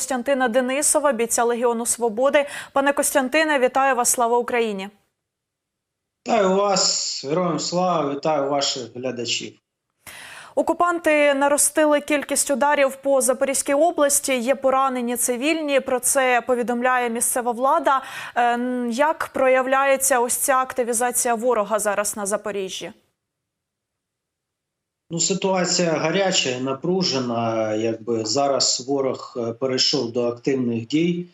Костянтина Денисова, бійця Легіону Свободи. Пане Костянтине, вітаю вас! Слава Україні! Вітаю вас, героям слава, вітаю ваших глядачів. Окупанти наростили кількість ударів по Запорізькій області. Є поранені цивільні. Про це повідомляє місцева влада. Е, Як проявляється ось ця активізація ворога зараз на Запоріжжі? Ну, ситуація гаряча, напружена. Якби зараз ворог е, перейшов до активних дій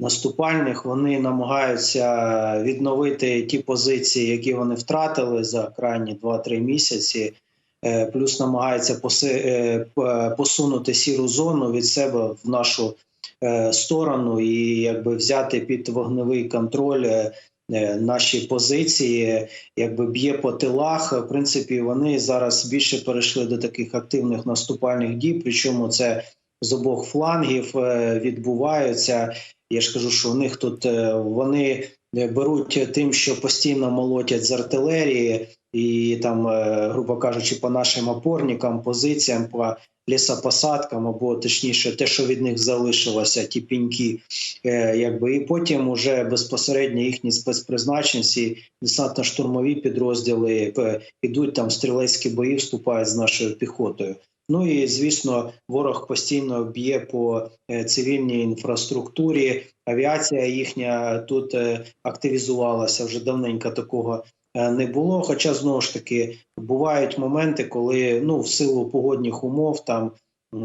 наступальних. Вони намагаються відновити ті позиції, які вони втратили за крайні 2-3 місяці. Е, Плюс намагаються е, посунути сіру зону від себе в нашу сторону і якби взяти під вогневий контроль наші позиції якби б'є по тилах. В принципі, вони зараз більше перейшли до таких активних наступальних дій. Причому це з обох флангів відбувається. Я ж кажу, що у них тут е, вони беруть тим, що постійно молотять з артилерії, і там, е, грубо кажучи, по нашим опорникам, позиціям, по лісопосадкам, або точніше, те, що від них залишилося, ті піньки, Е, якби і потім уже безпосередньо їхні спецпризначенці, десантно-штурмові підрозділи п- ідуть там стрілецькі бої, вступають з нашою піхотою. Ну і звісно, ворог постійно б'є по е, цивільній інфраструктурі. Авіація їхня тут е, активізувалася вже давненько такого е, не було. Хоча знову ж таки бувають моменти, коли ну в силу погодних умов там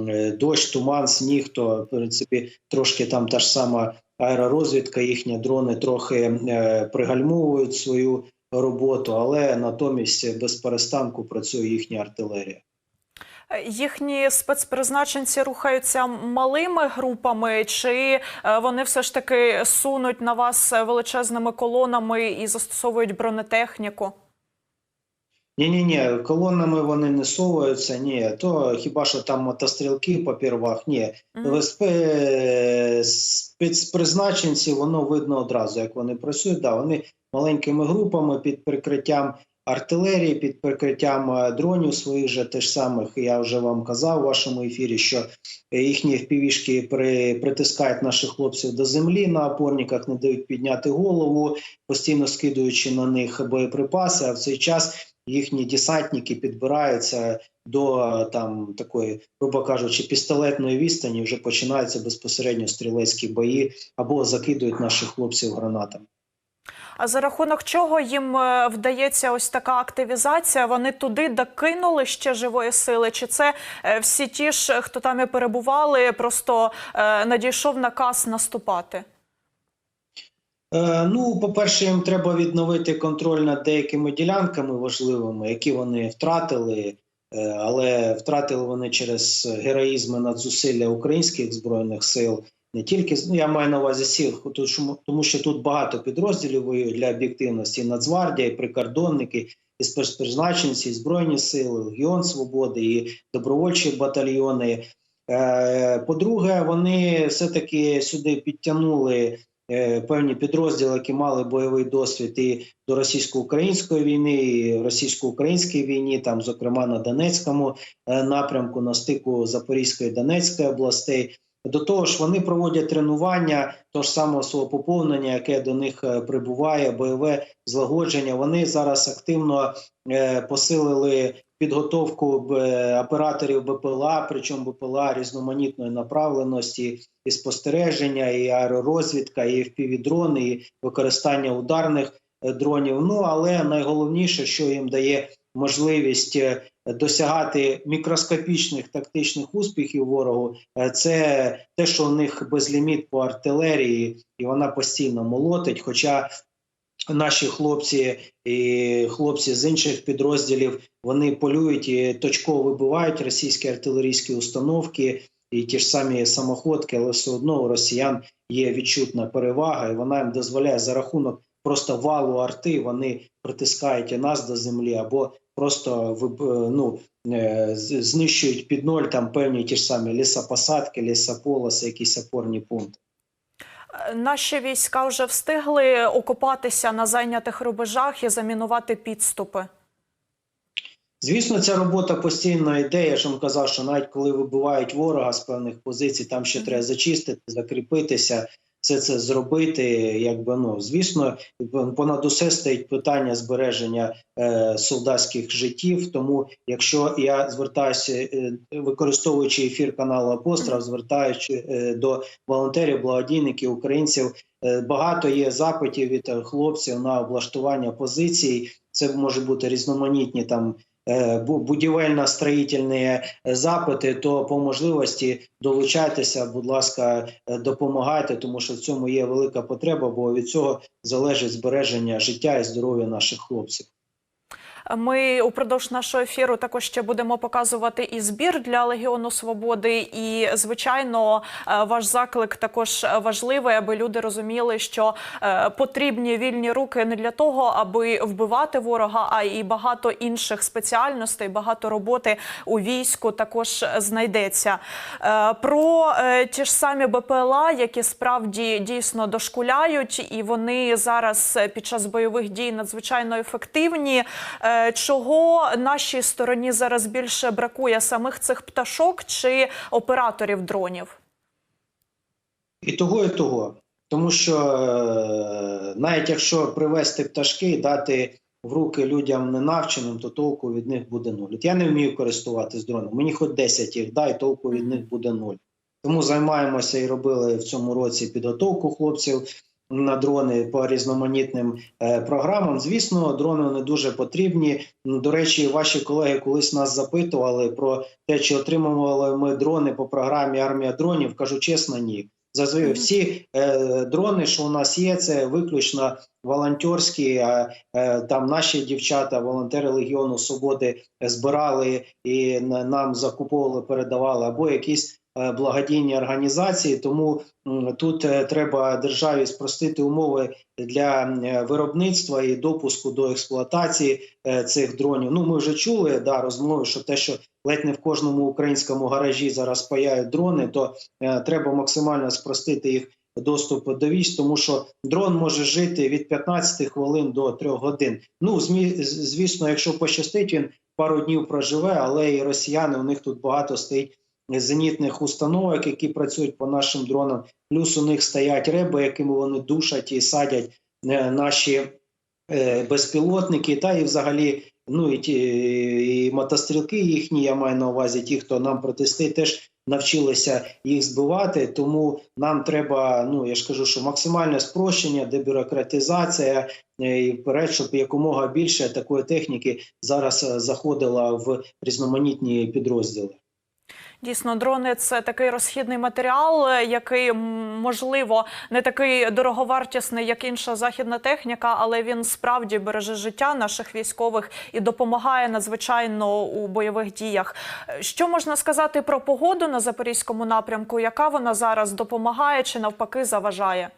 е, дощ, туман, сніг, то в принципі трошки там та ж сама аеророзвідка, їхні дрони трохи е, пригальмовують свою роботу, але натомість без перестанку працює їхня артилерія. Е, Їхні спецпризначенці рухаються малими групами, чи е, вони все ж таки сунуть на вас величезними колонами і застосовують бронетехніку? Ні, ні, ні, колонами вони не совуються. Ні, то хіба що там мотострілки по первах, ні. Мгм. В спецпризначенці воно видно одразу, як вони працюють. Да, вони маленькими групами під прикриттям артилерії, під прикриттям е, дронів своїх же теж самих. Я вже вам казав у вашому ефірі, що їхні впівішки при, притискають наших хлопців до землі на опорниках, не дають підняти голову, постійно скидуючи на них боєприпаси. А в цей час їхні десантники підбираються до е, там такої, грубо кажучи, пістолетної відстані. Вже починаються безпосередньо стрілецькі бої або закидують наших хлопців гранатами. А за рахунок чого їм е, вдається ось така активізація? Вони туди докинули ще живої сили? Чи це е, всі ті ж, хто там і перебували, просто е, надійшов наказ наступати? Е, ну, по-перше, їм треба відновити контроль над деякими ділянками важливими, які вони втратили, е, але втратили вони через героїзм і надзусилля українських збройних сил. Не тільки ну, я маю на увазі сіл, тому що- тут багато підрозділів для об'єктивності. Нацгвардія, і прикордонники, і спецпризначенці, і збройні сили, Легіон Свободи, і добровольчі батальйони. Е, По-друге, вони все-таки сюди підтягнули е, певні підрозділи, які мали бойовий досвід і до російсько-української війни, і російсько-українській війні, там, зокрема на Донецькому е, напрямку, на стику Запорізької і Донецької областей. До того ж, вони проводять тренування того ж самого свого поповнення, яке до них е, прибуває, бойове злагодження. Вони зараз активно е, посилили підготовку е, операторів БПЛА, причому БПЛА різноманітної направленості, і спостереження, і аеророзвідка, і впівдрони, і використання ударних дронів. Ну але найголовніше, що їм дає можливість досягати мікроскопічних тактичних успіхів ворогу, е, це те, що у них безліміт по артилерії, і вона постійно молотить. Хоча наші хлопці і хлопці з інших підрозділів вони полюють і точково вибивають російські артилерійські установки і ті ж самі самоходки, але все одно у росіян є відчутна перевага, і вона їм дозволяє за рахунок просто валу арти. Вони притискають і нас до землі або просто ну, е, знищують під ноль там певні ті ж самі лісопосадки, лісополоси, якісь опорні пункти. Е, Наші війська вже встигли окопатися на зайнятих рубежах і замінувати підступи. Звісно, ця робота постійно йде. Я ж вам казав, що навіть коли вибивають ворога з певних позицій, там ще треба зачистити, закріпитися, все це зробити. Якби ну звісно, понад усе стоїть питання збереження е, солдатських життів. Тому, якщо я звертаюся, е, використовуючи ефір каналу Апостроф, звертаючи е, до волонтерів, благодійників, українців, е, багато є запитів від е, хлопців на облаштування позицій. Це може бути різноманітні там будівельно-строїтельні е, запити, то по можливості долучайтеся, будь ласка, е, допомагайте, тому що в цьому є велика потреба, бо від цього залежить збереження життя і здоров'я наших хлопців. Ми упродовж нашого ефіру також ще будемо показувати і збір для Легіону Свободи. І звичайно, е, ваш заклик також важливий, аби люди розуміли, що е, потрібні вільні руки не для того, аби вбивати ворога, а і багато інших спеціальностей, багато роботи у війську також знайдеться. Е, Про ті ж самі БПЛА, які справді дійсно дошкуляють, і вони зараз під час бойових дій надзвичайно ефективні. Е, Чого нашій стороні зараз більше бракує самих цих пташок чи операторів дронів? І того, і того. Тому що е, навіть якщо привезти пташки і дати в руки людям ненавченим, то толку від них буде нуль. От я не вмію користуватись дроном. Мені хоч 10 їх дай, толку від них буде нуль. Тому займаємося і робили в цьому році підготовку хлопців на дрони по різноманітним е, програмам. Звісно, дрони не дуже потрібні. До речі, ваші колеги колись нас запитували про те, чи отримували ми дрони по програмі армія дронів. Кажу чесно, ні. Зазвичай всі е, дрони, що у нас є, це виключно волонтерські. А е, там наші дівчата, волонтери Легіону Свободи, збирали і нам закуповували, передавали або якісь благодійні організації. Тому тут е, треба державі спростити умови для е, виробництва і допуску до експлуатації е, цих дронів. Ну ми вже чули да розмови, що те, що ледь не в кожному українському гаражі зараз паяють дрони, то е, треба максимально спростити їх доступ до військ, тому що дрон може жити від 15 хвилин до 3 годин. Ну звісно, якщо пощастить, він пару днів проживе, але і росіяни у них тут багато стоїть зенітних установок, які працюють по нашим дронам. Плюс у них стоять реби, якими вони душать і садять е, наші е, безпілотники, та і взагалі. Ну і ті і мотострілки їхні, я маю на увазі, ті, хто нам протестує, теж навчилися їх збивати. Тому нам треба, ну я ж кажу, що максимальне спрощення, дебюрократизація е, і вперед, щоб якомога більше такої техніки зараз заходила в різноманітні підрозділи. Дійсно, дрони це такий розхідний матеріал, е, який можливо не такий дороговартісний, як інша західна техніка, але він справді береже життя наших військових і допомагає надзвичайно у бойових діях. Е, Що можна сказати про погоду на запорізькому напрямку? Яка вона зараз допомагає чи навпаки заважає?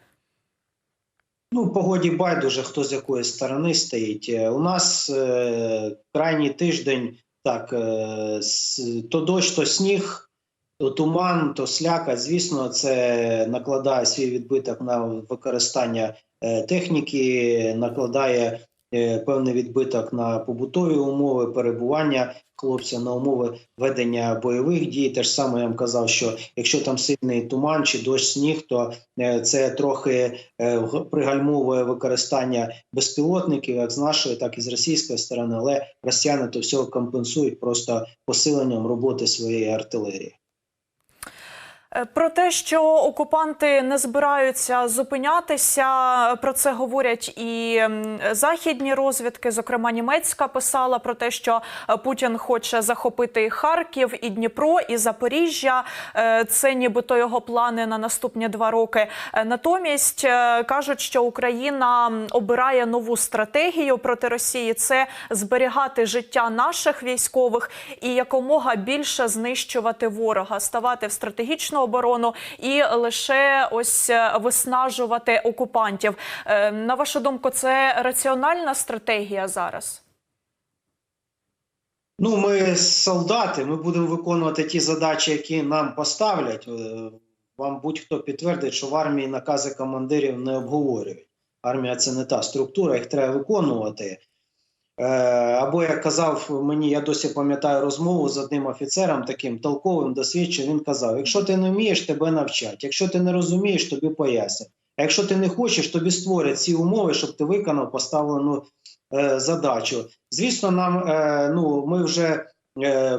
Ну, погоді байдуже, хто з якої сторони стоїть. Е, У нас е, крайній тиждень так, е, то дощ, то сніг, то туман, то сляка. Звісно, це накладає свій відбиток на використання е, техніки, накладає е, певний відбиток на побутові умови перебування хлопців на умови ведення бойових дій. Те ж саме я вам казав, що якщо там сильний туман чи дощ сніг, то е, це трохи е, пригальмовує використання безпілотників, як з нашої, так і з російської сторони. Але росіяни то всього компенсують просто посиленням роботи своєї артилерії. Е, Про те, що окупанти не збираються зупинятися, про це говорять і західні розвідки. Зокрема, німецька писала про те, що е, Путін хоче захопити Харків, і Дніпро, і Запоріжжя. Е, Це нібито його плани на наступні два роки. Натомість кажуть, що Україна обирає нову стратегію проти Росії. Це зберігати життя наших військових і якомога більше знищувати ворога, ставати в стратегічну оборону і лише ось е, виснажувати окупантів. Е, На вашу думку, це раціональна стратегія зараз? Ну, ми солдати, ми будемо виконувати ті задачі, які нам поставлять. Е, Вам будь-хто підтвердить, що в армії накази командирів не обговорюють. Армія це не та структура, їх треба виконувати. Е, Або як казав мені, я досі пам'ятаю розмову з одним офіцером, таким толковим, досвідченим. Він казав: якщо ти не вмієш, тебе навчать. Якщо ти не розумієш, тобі пояснять. А якщо ти не хочеш, тобі створять ці умови, щоб ти виконав поставлену е, задачу. Звісно, нам е, ну ми вже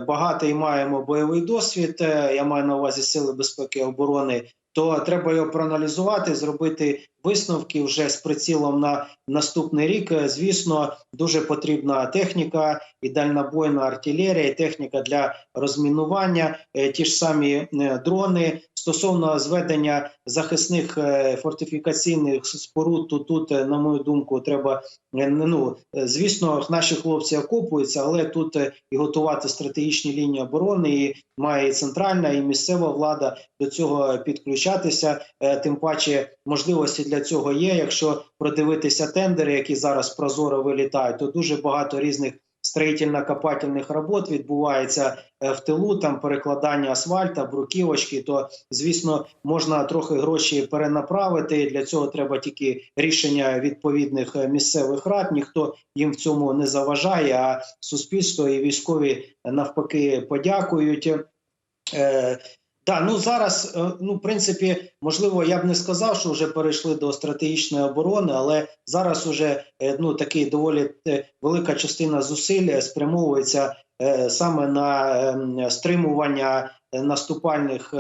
багатий маємо бойовий досвід. е, я маю на увазі сили безпеки і оборони. То треба його проаналізувати, зробити висновки вже з прицілом на наступний рік. Е, Звісно, дуже потрібна техніка і дальнобойна артилерія, і техніка для розмінування, е, ті ж самі е, дрони. Стосовно зведення захисних е, фортифікаційних споруд, то тут, е, на мою думку, треба е, ну звісно, наші хлопці окопуються, але тут і готувати стратегічні лінії оборони, і має і центральна і місцева влада до цього підключатися. Тим паче можливості для цього є. Якщо продивитися тендери, які зараз прозоро вилітають, то дуже багато різних строїтельно-копательних робот відбувається е, в тилу, там перекладання асфальта, бруківочки, то звісно можна трохи гроші перенаправити. Для цього треба тільки рішення відповідних е, місцевих рад. Ніхто їм в цьому не заважає. А суспільство і військові е, навпаки подякують. Да, ну зараз, е, ну в принципі, можливо, я б не сказав, що вже перейшли до стратегічної оборони, але зараз уже е, ну такий доволі е, велика частина зусиль спрямовується саме на е, стримування наступальних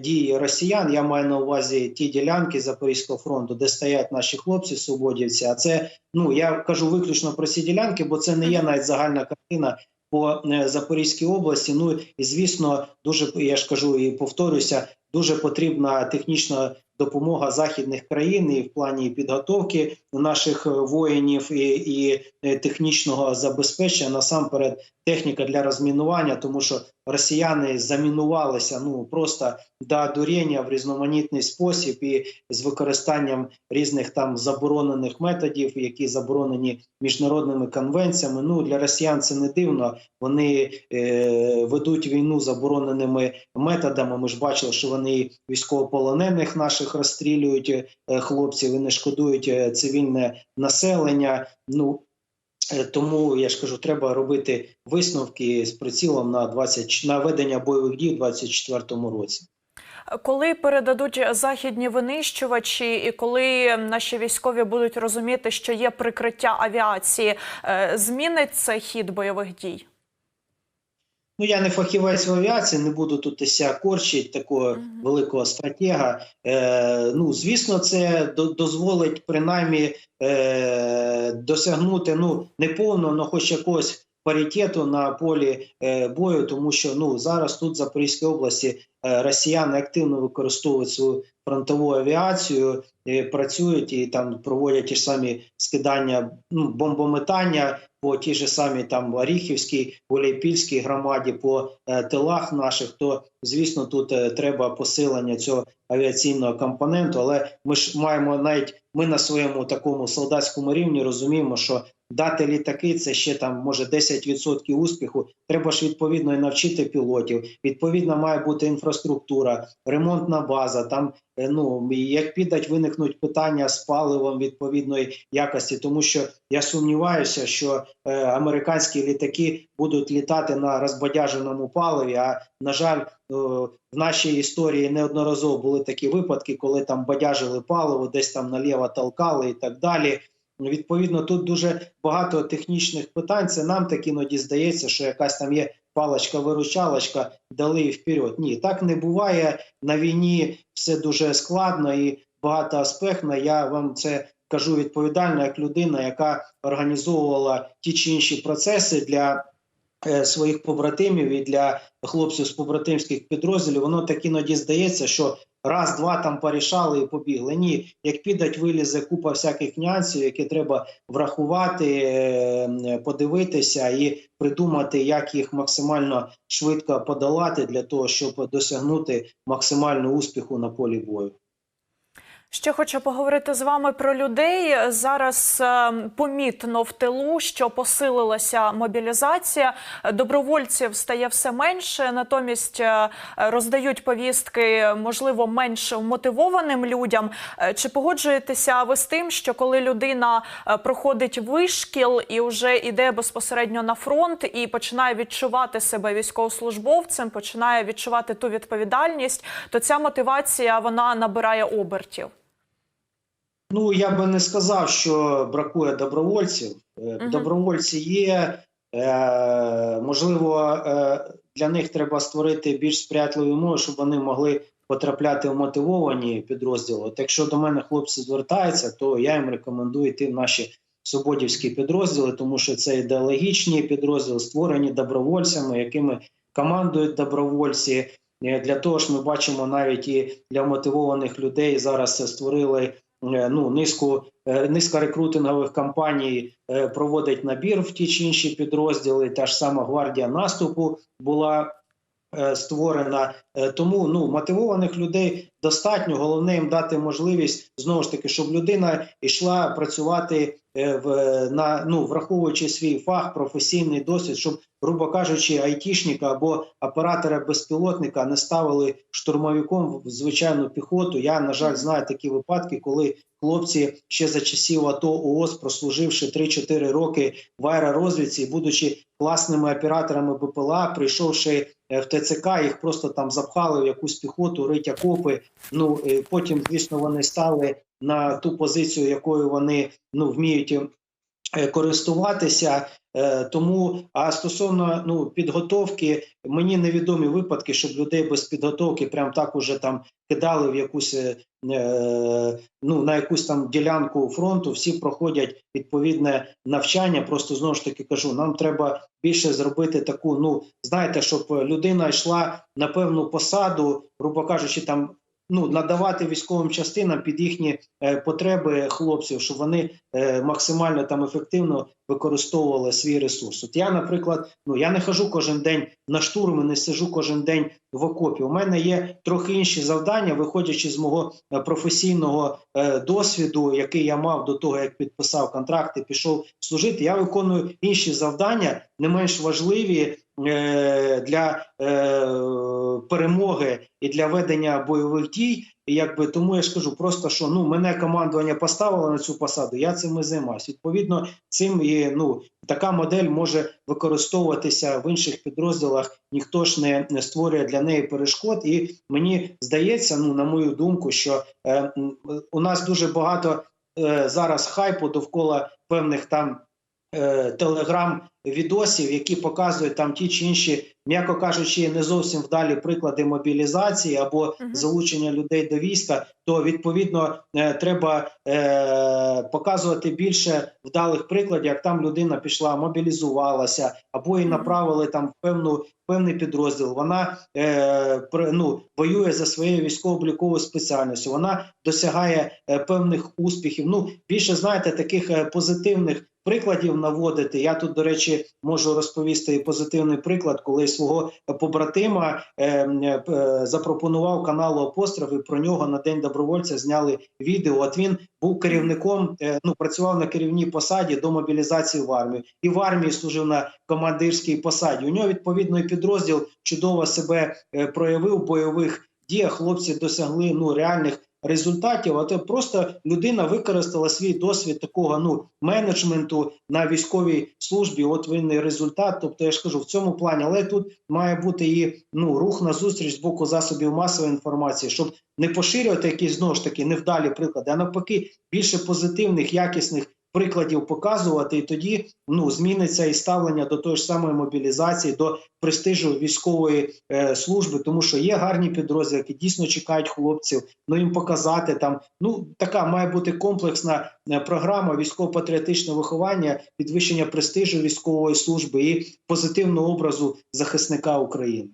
дій росіян. Я маю на увазі ті ділянки Запорізького фронту, де стоять наші хлопці свободівці. А це ну я кажу виключно про ці ділянки, бо це не є навіть загальна картина по е, Запорізькій області. Ну і звісно, дуже я ж кажу і повторюся, дуже потрібна технічна допомога західних країн і в плані підготовки наших е, воїнів і, і е, технічного забезпечення насамперед техніка для розмінування, тому що росіяни замінувалися ну просто до дуріння в різноманітний спосіб і з використанням різних там заборонених методів, які заборонені міжнародними конвенціями. Ну для росіян це не дивно. Вони е, ведуть війну забороненими методами. Ми ж бачили, що вони військовополонених наших розстрілюють е, хлопців і не шкодують е, цивільне населення. Ну тому я ж кажу, треба робити висновки з прицілом на 20, на ведення бойових дій у 2024 році. Коли передадуть західні винищувачі, і коли наші військові будуть розуміти, що є прикриття авіації, е, змінить це хід бойових дій? Ну, я не фахівець в авіації, не буду тут ся корчить такого Мгм. великого стратега. Е, ну, звісно, це до- дозволить принаймні е, досягнути ну не повного, але хоч якогось паритету на полі е, бою, тому що ну зараз тут в Запорізькій області е, росіяни активно використовують свою фронтову авіацію, е, працюють і там проводять ті ж самі скидання ну, бомбометання по тій же самій там Оріхівській, Гуляйпільській громаді, по тилах наших, то звісно тут треба посилення цього авіаційного компоненту. Але ми ж маємо навіть ми на своєму такому солдатському рівні розуміємо, що дати літаки це ще там може 10% успіху. Треба ж відповідно і навчити пілотів. Відповідно, має бути інфраструктура, ремонтна база. Там е, ну як підуть, виникнуть питання з паливом відповідної якості, тому що я сумніваюся, що е, американські літаки будуть літати на розбадяженому паливі. А на жаль, е, в нашій історії неодноразово були такі випадки, коли там бадяжили паливо, десь там наліво толкали і так далі. Відповідно, тут дуже багато технічних питань. Це нам так іноді здається, що якась там є паличка-виручалочка, дали і вперед. Ні, так не буває. На війні все дуже складно і багатоаспектно. Я вам це кажу відповідально, як людина, яка організовувала ті чи інші процеси для е, своїх побратимів і для хлопців з побратимських підрозділів. Воно так іноді здається, що раз, два там порішали і побігли. Ні, як підать, вилізе купа всяких нюансів, які треба врахувати, е, подивитися і придумати, як їх максимально швидко подолати для того, щоб досягнути максимального успіху на полі бою. Ще хочу поговорити з вами про людей. Зараз е, помітно в тилу, що посилилася мобілізація. Добровольців стає все менше, натомість е, роздають повістки, можливо, менш мотивованим людям. Е, Чи погоджуєтеся ви з тим, що коли людина проходить вишкіл і вже йде безпосередньо на фронт і починає відчувати себе військовослужбовцем, починає відчувати ту відповідальність, то ця мотивація вона набирає обертів? Ну я би не сказав, що бракує добровольців. Мгм. Добровольці є. Е, можливо, е, для них треба створити більш сприятливі умови, щоб вони могли потрапляти в мотивовані підрозділи. От якщо до мене хлопці звертаються, то я їм рекомендую йти в наші свободівські підрозділи, тому що це ідеологічні підрозділи, створені добровольцями, якими командують добровольці. Для того ж ми бачимо навіть і для мотивованих людей зараз створили ну низку е, низка рекрутингових кампаній е, проводить набір в ті чи інші підрозділи. Та ж сама гвардія наступу була е, створена. Е, Тому ну мотивованих людей достатньо. Головне їм дати можливість знову ж таки, щоб людина йшла працювати е, в на ну враховуючи свій фах, професійний досвід, щоб, грубо кажучи, айтішника або оператора безпілотника не ставили штурмовиком в звичайну піхоту. Я на жаль знаю такі випадки, коли хлопці ще за часів АТО ООС, прослуживши 3-4 роки в аеророзвідці, будучи класними операторами БПЛА, прийшовши е, в ТЦК, їх просто там запхали в якусь піхоту, рить окопи. Ну потім, звісно, вони стали на ту позицію, якою вони ну вміють е, користуватися. Е, Тому а стосовно ну підготовки, мені невідомі випадки, щоб людей без підготовки прям так уже там кидали в якусь е, ну на якусь там ділянку фронту. Всі проходять відповідне навчання. Просто знову ж таки кажу, нам треба більше зробити таку. Ну знаєте, щоб людина йшла на певну посаду, грубо кажучи, там. Ну, надавати військовим частинам під їхні е, потреби хлопців, щоб вони е, максимально там ефективно використовували свій ресурс. От я, наприклад, ну я не хожу кожен день на штурми, не сижу кожен день в окопі. У мене є трохи інші завдання, виходячи з мого е, професійного досвіду, який я мав до того, як підписав контракт і пішов служити. Я виконую інші завдання, не менш важливі для е, перемоги і для ведення бойових дій. Якби тому я ж кажу, просто що ну мене командування поставило на цю посаду, я цим і займаюся. Відповідно, цим і ну така модель може використовуватися в інших підрозділах. Ніхто ж не, не створює для неї перешкод. І мені здається, ну на мою думку, що е, у нас дуже багато е, зараз хайпу довкола певних там е, телеграм відосів, які показують там ті чи інші, м'яко кажучи, не зовсім вдалі приклади мобілізації або залучення людей до війська, то відповідно е, треба е, показувати більше вдалих прикладів, як там людина пішла, мобілізувалася, або її направили там в певну певний підрозділ. Вона е, ну, воює за своєю військово-обліковою спеціальністю. Вона досягає певних успіхів. Ну більше знаєте, таких позитивних. Прикладів наводити я тут, до речі, можу розповісти і позитивний приклад, коли свого побратима е, е, е, запропонував каналу Апостроф, і про нього на день добровольця зняли відео. От він був керівником, е, ну працював на керівній посаді до мобілізації в армію, і в армії служив на командирській посаді. У нього відповідно підрозділ чудово себе е, проявив бойових діях. Хлопці досягли ну реальних результатів. А то просто людина використала свій досвід такого ну менеджменту на військовій службі. От він результат. Тобто я ж кажу в цьому плані, але тут має бути і ну рух на зустріч з боку засобів масової інформації, щоб не поширювати якісь знову ж таки невдалі приклади, а навпаки, більше позитивних, якісних. Прикладів показувати, і тоді ну зміниться і ставлення до тої ж самої мобілізації, до престижу військової е, служби, тому що є гарні підрозділи, які дійсно чекають хлопців. Ну їм показати там. Ну така має бути комплексна е, програма військово-патріотичного виховання, підвищення престижу військової служби і позитивного образу захисника України.